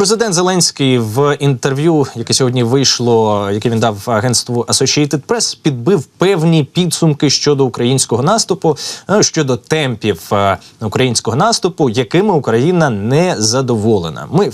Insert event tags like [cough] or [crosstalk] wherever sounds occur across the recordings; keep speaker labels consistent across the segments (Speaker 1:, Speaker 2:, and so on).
Speaker 1: Президент Зеленський в інтерв'ю, яке сьогодні вийшло, яке він дав агентству Associated Press, підбив певні підсумки щодо українського наступу, е, щодо темпів е, українського наступу, якими Україна не задоволена. Ми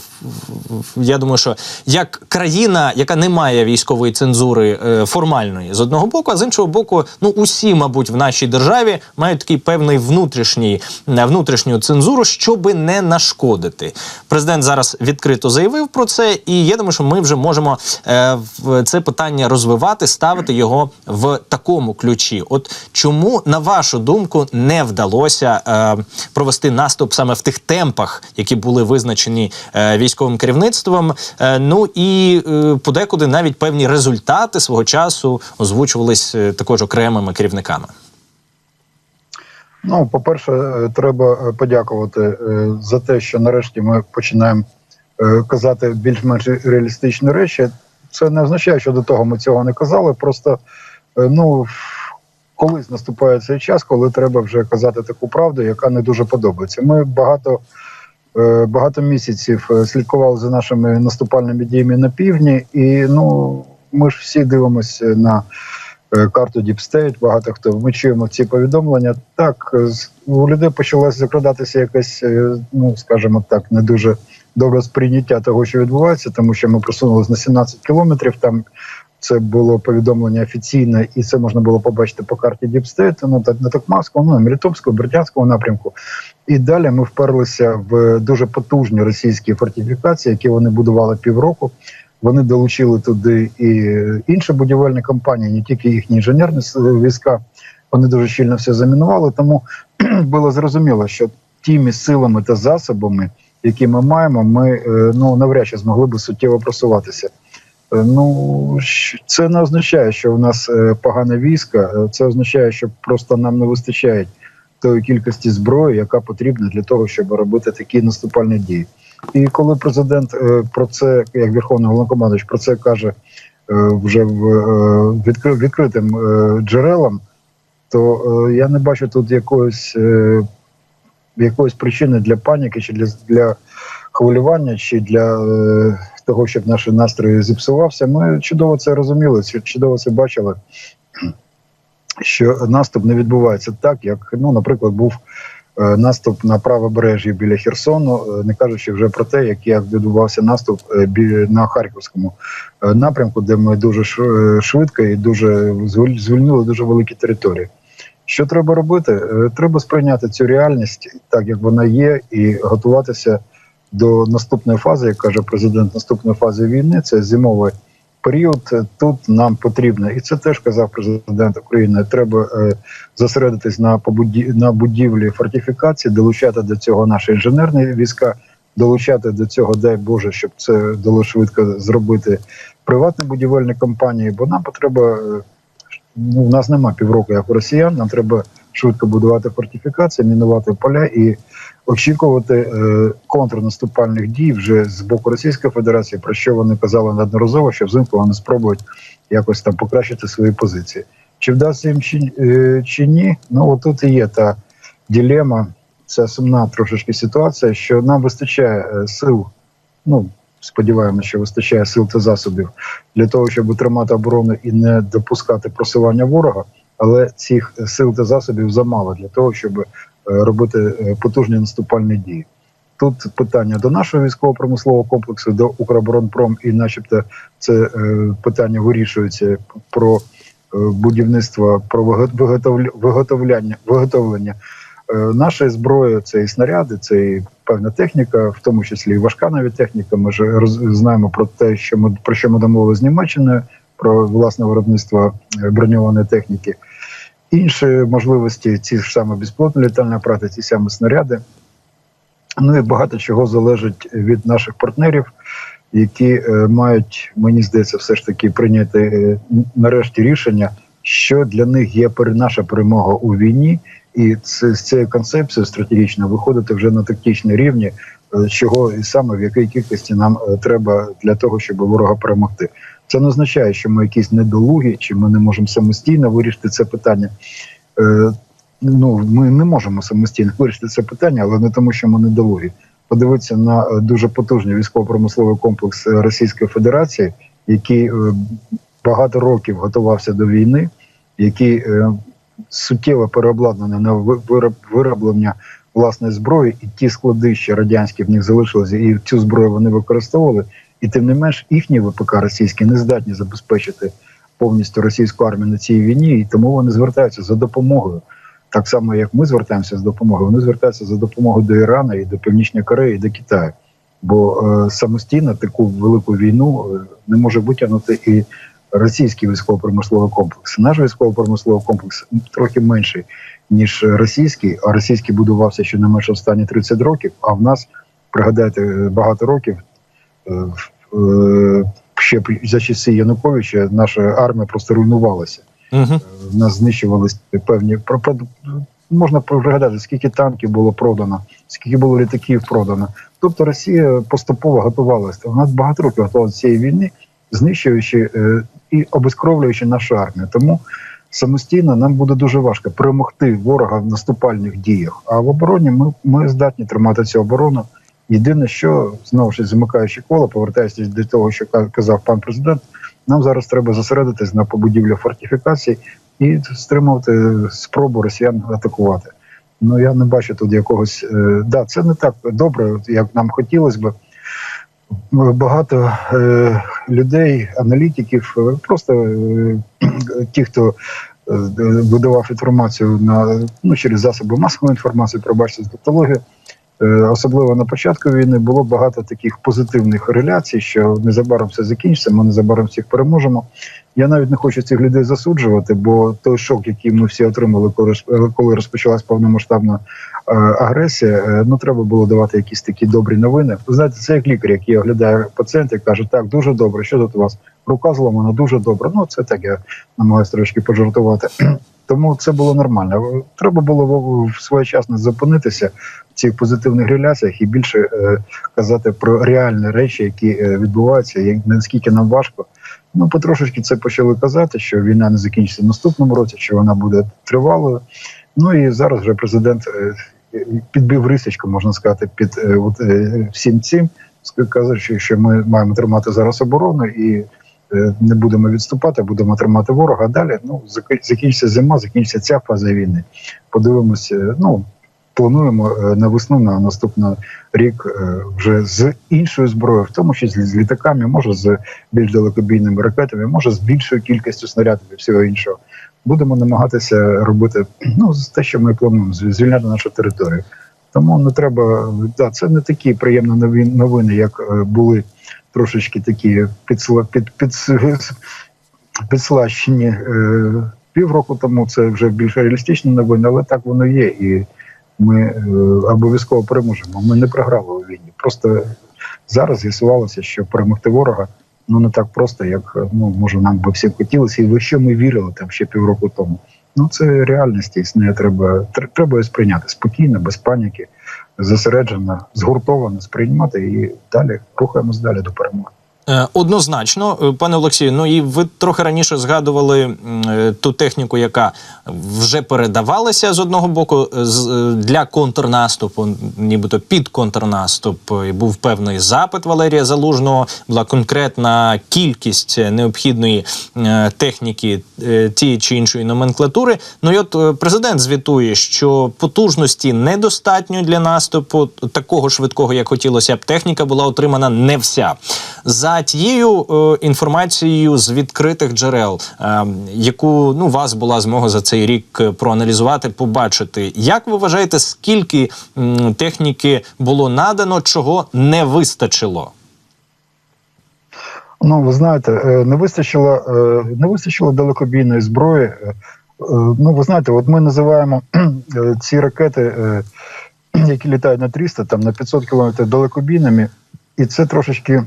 Speaker 1: я думаю, що як країна, яка не має військової цензури е, формальної з одного боку, а з іншого боку, ну усі, мабуть, в нашій державі мають такий певний внутрішній внутрішню цензуру, щоби не нашкодити. Президент зараз відкрито заявив про це, і я думаю, що ми вже можемо е, це питання розвивати, ставити його в такому ключі. От чому, на вашу думку, не вдалося е, провести наступ саме в тих темпах, які були визначені е, військовим керівництвом? Е, ну і е, подекуди навіть певні результати свого часу озвучувались е, також окремими керівниками.
Speaker 2: Ну, по-перше, е, треба е, подякувати е, за те, що нарешті ми починаємо казати більш-менш реалістичні речі. Це не означає, що до того ми цього не казали. Просто е, ну колись наступає цей час, коли треба вже казати таку правду, яка не дуже подобається. Ми багато. е, Багато місяців е, слідкували за нашими наступальними діями на півдні, і ну ми ж всі дивимося на е, карту State, багато хто ми чуємо ці повідомлення. Так е, у людей почалося закрадатися якесь, е, ну скажімо так, не дуже добре сприйняття того, що відбувається, тому що ми просунулися на 17 кілометрів. Там це було повідомлення офіційне, і це можна було побачити по карті State, ну так на Токмакському, ну на Мелітопському, Бердянському напрямку. І далі ми вперлися в дуже потужні російські фортифікації, які вони будували півроку. Вони долучили туди і інші будівельні компанії, не тільки їхні інженерні війська. Вони дуже щільно все замінували. Тому [clears throat] було зрозуміло, що тими силами та засобами, які ми маємо, ми е, ну навряд чи змогли би суттєво просуватися. Е, Ну це не означає, що в нас е, погане військо. Е, Це означає, що просто нам не вистачає тої кількості зброї, яка потрібна для того, щоб робити такі наступальні дії. І коли президент про це, як Верховний Головнокомандуючий, про це каже вже в відкритим джерелам, то я не бачу тут якоїсь, якоїсь причини для паніки, чи для, для хвилювання, чи для е, того, щоб наші настрої зіпсувався. Ми чудово це розуміли, чудово це бачили. Що наступ не відбувається так, як, ну, наприклад, був е, наступ на правобережжі біля Херсону, е, не кажучи вже про те, як, як відбувався наступ е, на Харківському напрямку, де ми дуже швидко і дуже звільнили дуже великі території. Що треба робити? Е, Треба сприйняти цю реальність так, як вона є, і готуватися до наступної фази, як каже президент, наступної фази війни це зимовий період. Тут нам потрібно, і це теж казав президент України. Треба е, зосередитись на побуді на будівлі фортифікації, долучати до цього наші інженерні війська, долучати до цього, дай Боже, щоб це вдало швидко зробити приватні будівельні компанії. Бо нам потреба е, ну, в нас нема півроку, як у росіян. Нам треба швидко будувати фортифікації, мінувати поля і очікувати е, контрнаступальних дій вже з боку Російської Федерації, про що вони казали неодноразово, що взимку вони спробують якось там покращити свої позиції. Чи вдасться їм чи, е, чи ні? Ну отут і є та ділема, ця сумна трошечки ситуація, що нам вистачає е, сил. Ну сподіваємося, що вистачає сил та засобів для того, щоб утримати оборону і не допускати просування ворога. Але цих сил та засобів замало для того, щоб е, робити е, потужні наступальні дії. Тут питання до нашого військово-промислового комплексу, до Укроборонпром, і, начебто, це е, питання вирішується про будівництво, про виготовля- виготовляння виготовлення е, нашої зброї. Це і снаряди, це і певна техніка, в тому числі і важка навіть техніка. Ми ж знаємо про те, що ми про що ми домовилися з Німеччиною, про власне виробництво е, броньованої техніки. Інші можливості, ці ж саме безпілотні літальні апарати, ті самі снаряди. Ну і багато чого залежить від наших партнерів, які е, мають, мені здається, все ж таки прийняти нарешті рішення, що для них є наша перемога у війні, і це з цією концепцією стратегічно виходити вже на тактичний рівні, е, чого і саме в якій кількості нам е, треба для того, щоб ворога перемогти. Це не означає, що ми якісь недолугі, чи ми не можемо самостійно вирішити це питання. Е, ну ми не можемо самостійно [laughs] вирішити це питання, але не тому, що ми недолугі. Подивитися на дуже потужний військово-промисловий комплекс Російської Федерації, який багато років готувався до війни, який суттєво переобладнаний на ви- вироблення власної зброї, і ті склади, що радянські в них залишилися, і цю зброю вони використовували. І тим не менш, їхні ВПК російські не здатні забезпечити повністю російську армію на цій війні, і тому вони звертаються за допомогою. Так само, як ми звертаємося з допомогою, вони звертаються за допомогою до Ірану і до Північної Кореї, і до Китаю. Бо е, самостійно таку велику війну е, не може витягнути і російський військово-промисловий комплекс. Наш військово-промисловий комплекс трохи менший, ніж російський, а російський будувався щонайменше останні 30 років. А в нас, пригадайте, багато років е, е, ще за часи Януковича наша армія просто руйнувалася
Speaker 1: Угу.
Speaker 2: нас знищувалися певні можна пригадати, скільки танків було продано, скільки було літаків продано. Тобто Росія поступово готувалася. Вона багато років готувалася до цієї війни, знищуючи е, і обезкровлюючи нашу армію. Тому самостійно нам буде дуже важко перемогти ворога в наступальних діях. А в обороні ми, ми здатні тримати цю оборону. Єдине, що знову ж замикаючи коло, повертаючись до того, що казав пан президент, нам зараз треба зосередитись на побудівлі фортифікацій і стримувати спробу росіян атакувати. Ну я не бачу тут якогось. Е, да, це не так добре, як нам хотілося б. Багато е, людей, аналітиків, е, просто е, [clears throat] ті, хто видавав інформацію на ну через засоби масової інформації, пробачте з тавтологію, особливо на початку війни було багато таких позитивних реляцій, що незабаром все закінчиться, ми незабаром всіх переможемо. Я навіть не хочу цих людей засуджувати, бо той шок, який ми всі отримали, коли коли розпочалась повномасштабна е, агресія, е, ну треба було давати якісь такі добрі новини. Ви знаєте, це як лікар, який оглядає пацієнта і каже, так дуже добре, що тут у вас рука зламана, дуже добре. Ну це так я намагаюся трошки пожартувати. Тому це було нормально. Треба було своєчасно зупинитися в цих позитивних реляціях і більше е, казати про реальні речі, які е, відбуваються, як наскільки нам важко. Ну, потрошечки це почали казати, що війна не закінчиться в наступному році, що вона буде тривалою. Ну і зараз вже президент е, підбив рисочку, можна сказати, під е, от, е, всім цим, кажучи, що ми маємо тримати зараз оборону і не будемо відступати, будемо тримати ворога. Далі ну закінчиться зима, закінчиться ця фаза війни. Подивимося, ну плануємо е, на весну на наступний рік е, вже з іншою зброєю, в тому числі з літаками, може з більш далекобійними ракетами, може з більшою кількістю снарядів і всього іншого. Будемо намагатися робити ну те, що ми плануємо, звільняти нашу територію. Тому не треба да, це не такі приємні новини, як е, були трошечки такі підсла під, під, підслащені е, півроку тому. Це вже більш реалістичні новини, але так воно є. І ми е, обов'язково переможемо. Ми не програли у війні. Просто зараз з'ясувалося, що перемогти ворога ну не так просто, як ну може нам би всім хотілося, і в що ми вірили там ще півроку тому. Ну це реальність, і з нею треба тр- треба сприйняти спокійно, без паніки, зосереджено, згуртовано сприймати і далі рухаємось далі до перемоги.
Speaker 1: Е, Однозначно, Е, пане Олексію. Ну і ви трохи раніше згадували е, ту техніку, яка вже передавалася з одного боку для контрнаступу, нібито під контрнаступ. І був певний запит Валерія Залужного. Була конкретна кількість необхідної техніки тієї чи іншої номенклатури. Ну і от президент звітує, що потужності недостатньо для наступу такого швидкого, як хотілося б. Техніка була отримана не вся. За тією е, інформацією з відкритих джерел, е, яку ну у вас була змога за цей рік е, проаналізувати, побачити, як ви вважаєте, скільки м, техніки було надано, чого не вистачило?
Speaker 2: Ну, ви знаєте, е, не вистачило, е, не вистачило далекобійної зброї. Ну, ви знаєте, от ми називаємо [clears throat] ці ракети, [clears throat] які літають на 300, там на 500 кілометрів далекобійними, і це трошечки.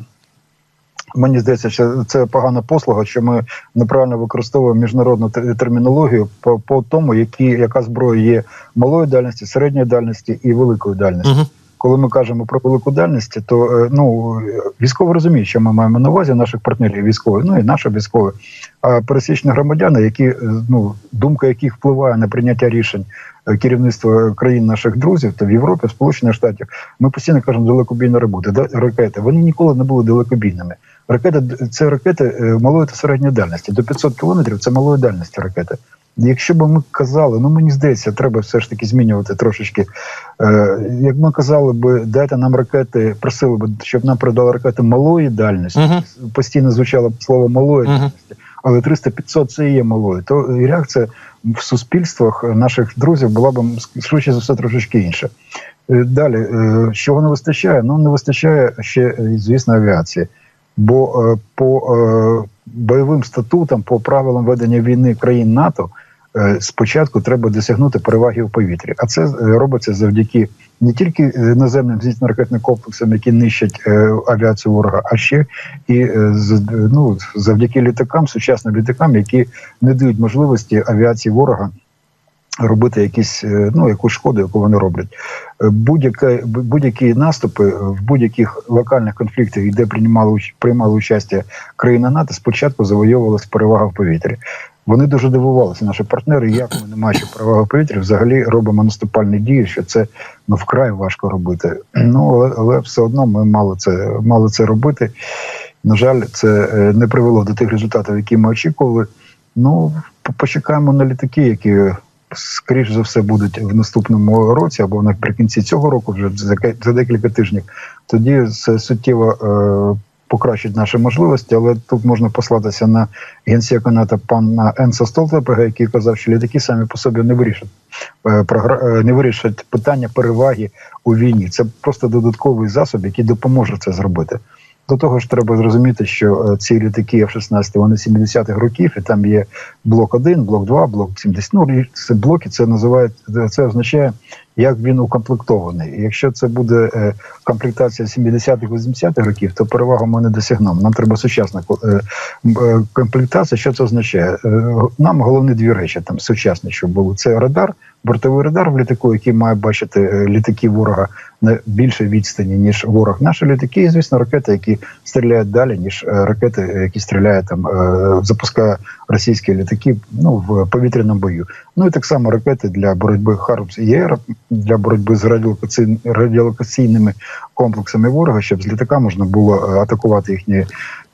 Speaker 2: Мені здається, що це погана послуга, що ми неправильно використовуємо міжнародну те- термінологію по, по тому, які, яка зброя є малої дальності, середньої дальності і великої дальності.
Speaker 1: Угу.
Speaker 2: коли ми кажемо про велику дальність, то е, ну військові розуміють, що ми маємо на увазі наших партнерів військових, ну і наші військові. А пересічні громадяни, які е, ну думка яких впливає на прийняття рішень е, керівництва країн наших друзів, то в Європі, в Сполучених Штатах, ми постійно кажемо далекобійні роботи, ракети. Вони ніколи не були далекобійними. Ракети це ракети е, малої та середньої дальності. До 500 кілометрів це малої дальності ракети. Якщо б ми казали, ну мені здається, треба все ж таки змінювати трошечки. Е, як ми казали би, дайте нам ракети, просили б, щоб нам передали ракети малої дальності.
Speaker 1: Мгм.
Speaker 2: Постійно звучало слово малої
Speaker 1: Мгм.
Speaker 2: дальності, але 300-500 це і є малою. То реакція в суспільствах наших друзів була б швидше за все трошечки інша. Е, Далі, е, чого не вистачає? Ну не вистачає ще, е, звісно, авіації. Бо е, по е, бойовим статутам, по правилам ведення війни країн НАТО, е, спочатку треба досягнути переваги у повітрі. А це робиться завдяки не тільки наземним зенітно-ракетним комплексам, які нищать авіацію ворога, а ще і ну, завдяки літакам, сучасним літакам, які не дають можливості авіації ворога. Робити якісь е, ну якусь шкоду, яку вони роблять. Е, Будь-яке будь-які наступи в будь-яких локальних конфліктах, де приймали приймали участь країна НАТО, спочатку завойовувалась перевага в повітрі. Вони дуже дивувалися, наші партнери, як ми, не маючи переваги в повітрі, взагалі робимо наступальні дії, що це ну вкрай важко робити. Ну але, але все одно ми мали це мали це робити. На жаль, це е, не привело до тих результатів, які ми очікували. Ну, почекаємо на літаки, які скоріш за все будуть в наступному році або наприкінці цього року, вже за, декілька тижнів. Тоді це суттєво е, покращить наші можливості, але тут можна послатися на генсека НАТО пана Енса Столтенберга, який казав, що літаки самі по собі не вирішать е, програ- е, не вирішать питання переваги у війні. Це просто додатковий засіб, який допоможе це зробити. До того ж, треба зрозуміти, що е, ці літаки F-16, вони 70-х років, і там є блок 1, блок 2, блок 70. Ну, це блоки, це називають, це означає, як він укомплектований. Якщо це буде е, комплектація 70-х, 80-х років, то перевагу ми не досягнемо. Нам треба сучасна е, е, комплектація. Що це означає? Нам головні дві речі там сучасні, щоб були. Це радар, бортовий радар в літаку, який має бачити літаки ворога на більше відстані, ніж ворог. Наші літаки, і, звісно, ракети, які стріляють далі, ніж ракети, які стріляють там, запускає російські літаки ну, в повітряному бою. Ну і так само ракети для боротьби Хармс і ЄР, для боротьби з радіолокаційн- радіолокаційними комплексами ворога, щоб з літака можна було е, атакувати їхні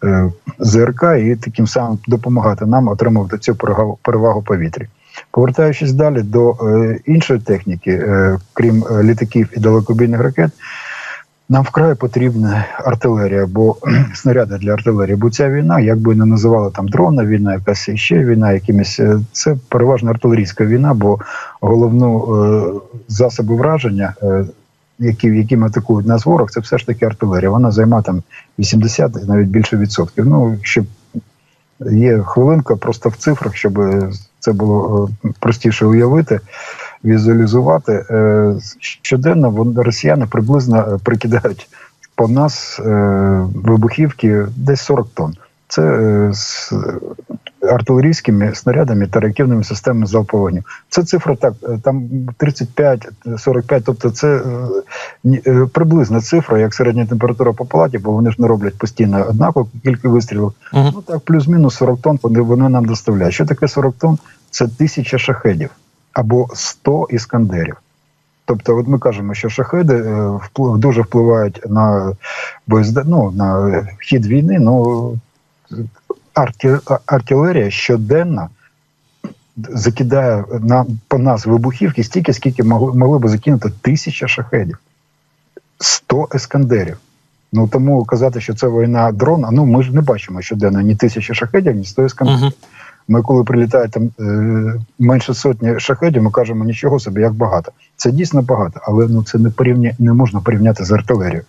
Speaker 2: е, ЗРК і таким самим допомагати нам отримувати цю перевагу, повітря. Повертаючись далі до е, іншої техніки, крім літаків і далекобійних ракет, нам вкрай потрібна артилерія, бо снаряди для артилерії. Бо ця війна, як би не називали там дронна війна, якась ще війна, якимись е, це переважно артилерійська війна, бо головну е, засоби враження, е, які, якими атакують нас ворог, це все ж таки артилерія. Вона займає там 80 навіть більше відсотків. Ну, щоб є хвилинка просто в цифрах, щоб це було е, простіше уявити, візуалізувати. Е, Щоденно росіяни приблизно е, прикидають по нас е, вибухівки десь 40 тонн. Це з артилерійськими снарядами та реактивними системами залпового вогню. Це цифра так, там 35-45, тобто це приблизна цифра, як середня температура по палаті, бо вони ж не роблять постійно однакову кількість вистрілів.
Speaker 1: Мгм.
Speaker 2: Ну так, плюс-мінус 40 тонн вони нам доставляють. Що таке 40 тонн? Це тисяча шахедів або 100 іскандерів. Тобто, от ми кажемо, що шахеди е, вплив, дуже впливають на ну, на хід війни. Ну арті, артилерія щоденно закидає на по нас вибухівки стільки, скільки могли, могли би закинути тисяча шахедів, 100 ескандерів. Ну тому казати, що це війна дрона. Ну ми ж не бачимо щоденно ні тисячі шахедів, ні 100 ескандерів.
Speaker 1: Мгм.
Speaker 2: Ми, коли прилітає там е, менше сотні шахедів, ми кажемо нічого собі, як багато. Це дійсно багато, але ну це не порівня, не можна порівняти з артилерією.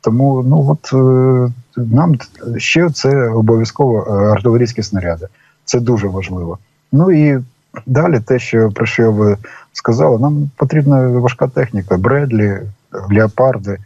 Speaker 2: Тому ну от е, нам ще це обов'язково е, артилерійські снаряди. Це дуже важливо. Ну і далі, те, що про що ви сказали, нам потрібна важка техніка: Бредлі, Леопарди,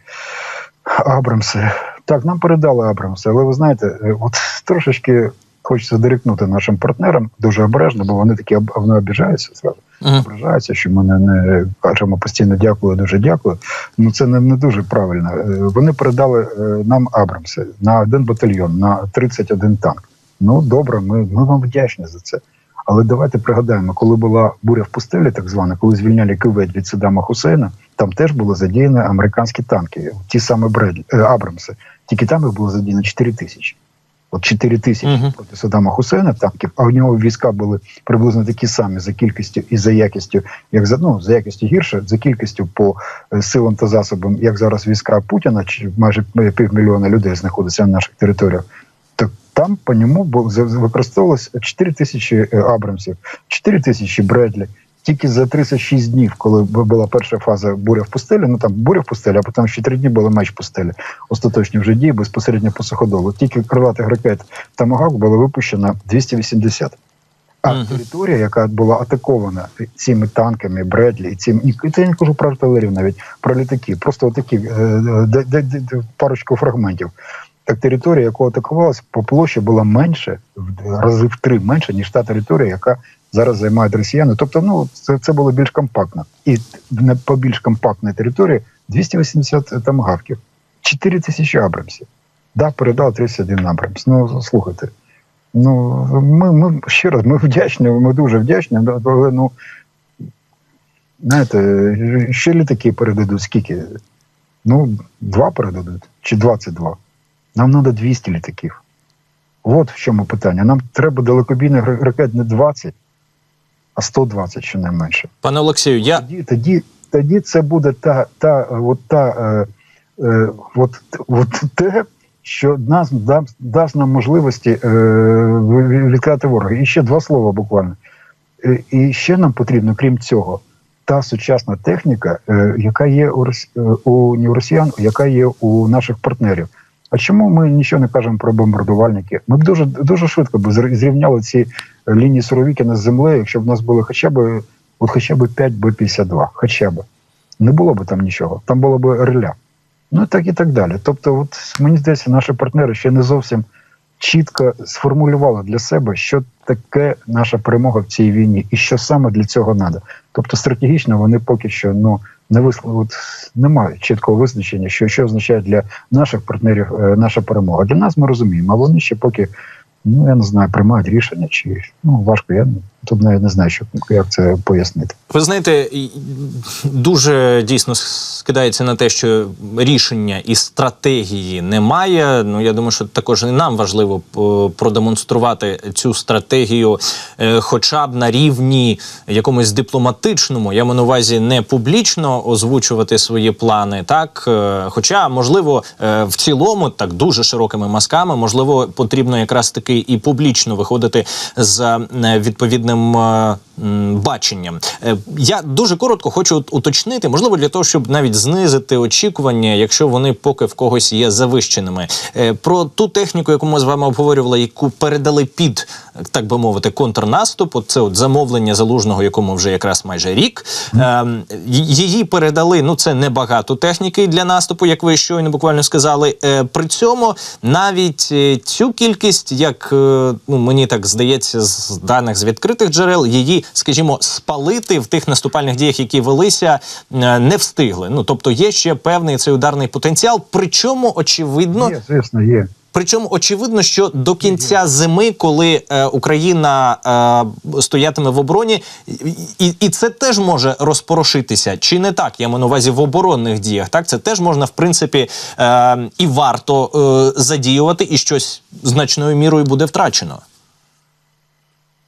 Speaker 2: Абрамси. Так, нам передали Абрамси, але ви знаєте, от трошечки хочеться дирекнути нашим партнерам дуже обережно, бо вони такі вони обіжаються зразу.
Speaker 1: Мгм.
Speaker 2: Ображаються, що ми не, не кажемо постійно дякую, дуже дякую. Ну це не, не дуже правильно. Е, Вони передали е, нам Абрамси на один батальйон, на 31 танк. Ну добре, ми, ми вам вдячні за це. Але давайте пригадаємо, коли була буря в пустелі, так звана, коли звільняли Кювет від Саддама Хусейна, там теж були задіяні американські танки, ті самі Бредлі, е, Абрамси. Тільки там їх було задіяно 4 тисячі. От 4 тисячі
Speaker 1: Мгм.
Speaker 2: проти Саддама Хусейна танків, а в нього війська були приблизно такі самі за кількістю і за якістю, як за ну за якістю гірше, за кількістю по е, силам та засобам, як зараз війська Путіна, чи майже півмільйона людей знаходиться на наших територіях. Так там по ньому використовувалось 4 тисячі е, Абрамсів, 4 тисячі Бредлі. Тільки за 36 днів, коли була перша фаза буря в пустелі, ну там буря в пустелі, а потім ще три дні були меч в пустелі. Остаточні вже дії безпосередньо по суходолу. Тільки крилатих ракет Тамагавк було випущено 280. А
Speaker 1: Мгм.
Speaker 2: територія, яка була атакована цими танками, Бредлі і цим і це я не кажу про артилерію, навіть про літаки, просто отакі е, де, де, де, парочку фрагментів. Так територія, яку атакувалась, по площі була менше в рази в три менше, ніж та територія, яка зараз займають росіяни. Тобто, ну це, це було більш компактно. І на по більш компактній території 280 тамагавків, 4 тисячі абрамсів. Да, передав 31 абрамс. Ну слухайте. Ну ми, ми ще раз ми вдячні, ми дуже вдячні, але ну знаєте, ще літаки передадуть скільки? Ну, два передадуть чи 22. Нам треба 200 літаків. От в чому питання. Нам треба далекобійних ра- ракет не 20, а 120 щонайменше.
Speaker 1: Пане Олексію, я
Speaker 2: Тоді, тоді, тоді це буде та, та, от та, е, е, от, от те, що нас дасть, дасть нам можливості е, відкати ворога. І ще два слова буквально. Е, І ще нам потрібно, крім цього, та сучасна техніка, е, яка є у, е, у не у росіян, яка є у наших партнерів. А чому ми нічого не кажемо про бомбардувальники? Ми б дуже дуже швидко б зрівняли ці лінії Суровікіна з землею, якщо б у нас були хоча б от хоча б 5 Б-52, хоча б. Не було б там нічого, там було б реля. Ну так і так далі. Тобто, от мені здається, наші партнери ще не зовсім чітко сформулювали для себе, що таке наша перемога в цій війні, і що саме для цього треба. Тобто, стратегічно вони поки що ну не висло, от немає чіткого визначення, що, що означає для наших партнерів е, наша перемога. Для нас ми розуміємо, а вони ще поки. Ну, я не знаю, приймають рішення, чи ну важко. Я тут навіть не знаю, що як це пояснити.
Speaker 1: Ви знаєте, дуже дійсно скидається на те, що рішення і стратегії немає. Ну я думаю, що також і нам важливо продемонструвати цю стратегію, е, хоча б на рівні якомусь дипломатичному. Я маю на увазі не публічно озвучувати свої плани, так Е, хоча, можливо, е, в цілому, так дуже широкими мазками, можливо, потрібно якраз таки і публічно виходити з е, відповідним е, м, баченням. Е, Я дуже коротко хочу уточнити, можливо, для того, щоб навіть знизити очікування, якщо вони поки в когось є завищеними. Е, Про ту техніку, яку ми з вами обговорювали, яку передали під, так би мовити, контрнаступ. От це от замовлення залужного, якому вже якраз майже рік. Ем, Її передали. Ну це небагато техніки для наступу, як ви щойно буквально сказали. Е, При цьому навіть цю кількість, як ну мені так здається, з даних з відкритих джерел, її, скажімо, спалити в тих наступальних діях, які велися, е, не встигли. Ну тобто є ще певний цей ударний потенціал. Причому очевидно,
Speaker 2: Є, звісно, є.
Speaker 1: Причому очевидно, що до кінця зими, коли е, Україна е, стоятиме в обороні, і, і це теж може розпорошитися, чи не так? Я маю на увазі в оборонних діях. Так, це теж можна в принципі е, і варто е, задіювати, і щось значною мірою буде втрачено.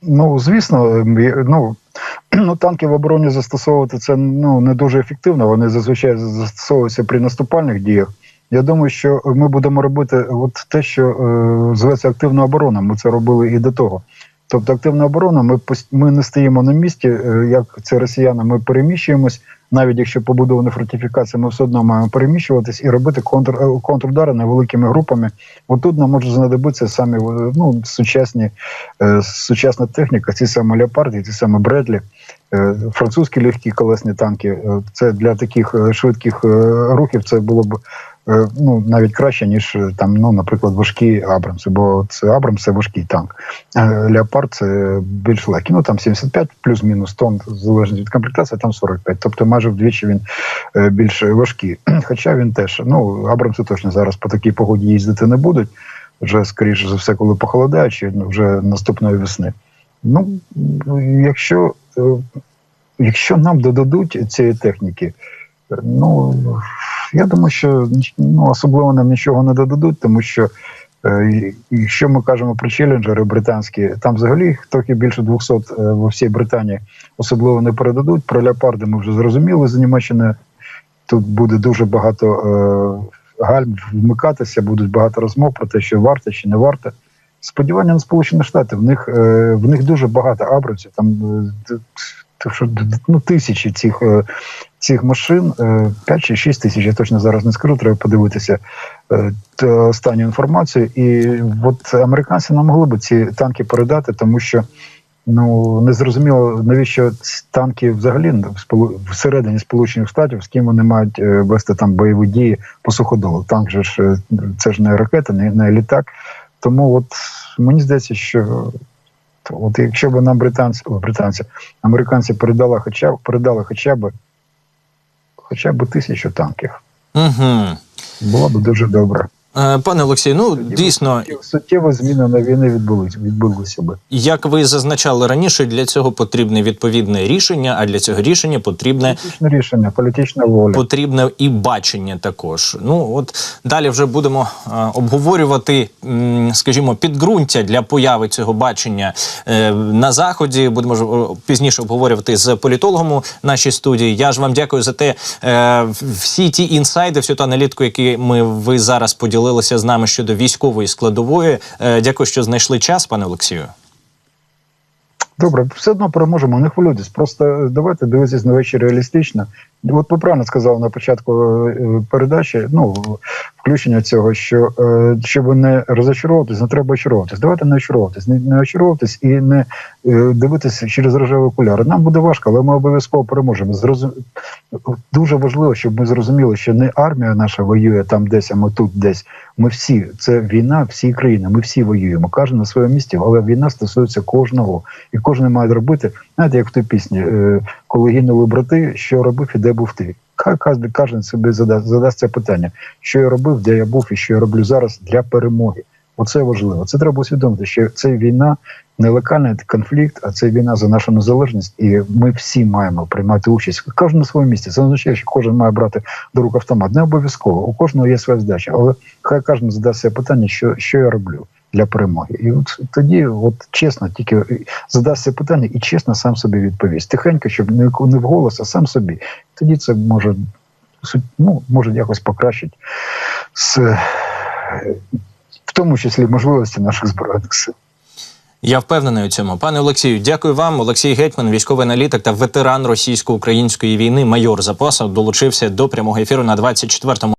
Speaker 2: Ну, звісно, ну, [clears throat] ну, танки в обороні застосовувати це ну, не дуже ефективно. Вони зазвичай застосовуються при наступальних діях. Я думаю, що ми будемо робити от те, що е, зветься активна оборона. Ми це робили і до того. Тобто, активна оборона, ми ми не стоїмо на місці, е, як це росіяни. Ми переміщуємось навіть якщо побудовані фортифікації, ми все одно маємо переміщуватись і робити контр, е, контрудари невеликими групами. Отут нам може знадобитися самі е, ну, сучасні, сучасна техніка, ці саме леопарди, ці саме Бредлі. Французькі легкі колесні танки. Це для таких швидких рухів це було б ну навіть краще ніж е, там, ну наприклад, важкі Абрамси, бо це Абрамс це важкий танк. Леопард це більш легкий. Ну там 75 плюс-мінус тонн, залежно від комплектації, там 45. Тобто майже вдвічі він е, більш важкий. [clears throat] Хоча він теж ну Абрамси точно зараз по такій погоді їздити не будуть. Вже скоріше за все, коли похолодає, чи вже наступної весни. Ну якщо, е, якщо нам додадуть цієї техніки, е, ну я думаю, що ну, особливо нам нічого не додадуть, тому що е, якщо ми кажемо про челенджери британські, там взагалі трохи більше 200 е, во всій Британії особливо не передадуть. Про леопарди ми вже зрозуміли з Німеччини. Тут буде дуже багато е, гальм вмикатися, будуть багато розмов про те, що варто чи не варто. Сподівання на Сполучені Штати. В них е, в них дуже багато абрамсів. Там е, ну, тисячі цих, е, цих машин, е, 5 чи 6 тисяч, я точно зараз не скажу, треба подивитися е, останню інформацію. І от американці не могли би ці танки передати, тому що ну не зрозуміло, навіщо танки взагалі всередині Сполучених Штатів, з ким вони мають е, вести там бойові дії по суходолу. Танк же ж е, це ж не ракета, не, не літак. Тому от мені здається, що от якщо б нам британці, о, британці, американці передали хоча б передали хоча б хоча б тисячу танків,
Speaker 1: Угу.
Speaker 2: було б дуже добре.
Speaker 1: Е, Пане Олексію, ну
Speaker 2: Тоді
Speaker 1: дійсно,
Speaker 2: суттєві зміни на війни відбулися відбулися би.
Speaker 1: як ви зазначали раніше, для цього потрібне відповідне рішення, а для цього рішення потрібне
Speaker 2: Політичне рішення, політична воля.
Speaker 1: потрібне і бачення також. Ну от далі вже будемо е, обговорювати, скажімо, підґрунтя для появи цього бачення е, на заході. Будемо ж пізніше обговорювати з політологом у нашій студії. Я ж вам дякую за те, е, всі ті інсайди, всю ту аналітику, які ми ви зараз поділилися з нами щодо військової складової. Е, дякую, що знайшли час, пане Олексію.
Speaker 2: Добре, все одно переможемо, не хвилюйтесь. Просто е, давайте дивитись на речі реалістично. От ви правильно сказали на початку е, передачі, ну включення цього, що е, щоб не розочаровуватись, не треба очаровуватись. Давайте не очаровуватись, не, не очаровуватись і не е, дивитися через рожеві окуляри. Нам буде важко, але ми обов'язково переможемо. Зрозум... Дуже важливо, щоб ми зрозуміли, що не армія наша воює там десь, а ми тут десь. Ми всі це війна, всі країни. Ми всі воюємо. Кожен на своєму місці, але війна стосується кожного, і кожен має робити. Знаєте, як в тій пісні, коли гинули брати, що робив і де був ти. Кожен, собі задасть, задасть це питання, що я робив, де я був і що я роблю зараз для перемоги. Оце важливо. Це треба усвідомити, що це війна не локальний конфлікт, а це війна за нашу незалежність, і ми всі маємо приймати участь. Кожен на своєму місці. Це означає, що кожен має брати до рук автомат. Не обов'язково. У кожного є своя здача, але хай кожен задасть себе питання, що, що я роблю для перемоги. І от тоді, от чесно, тільки задасть це питання і чесно сам собі відповість. Тихенько, щоб не не вголос, а сам собі. Тоді це може ну, може якось покращити з, е, в тому числі можливості наших збройних сил.
Speaker 1: Я впевнений у цьому. Пане Олексію, дякую вам. Олексій Гетьман, військовий аналітик та ветеран російсько-української війни, майор запасу, долучився до прямого ефіру на 24-му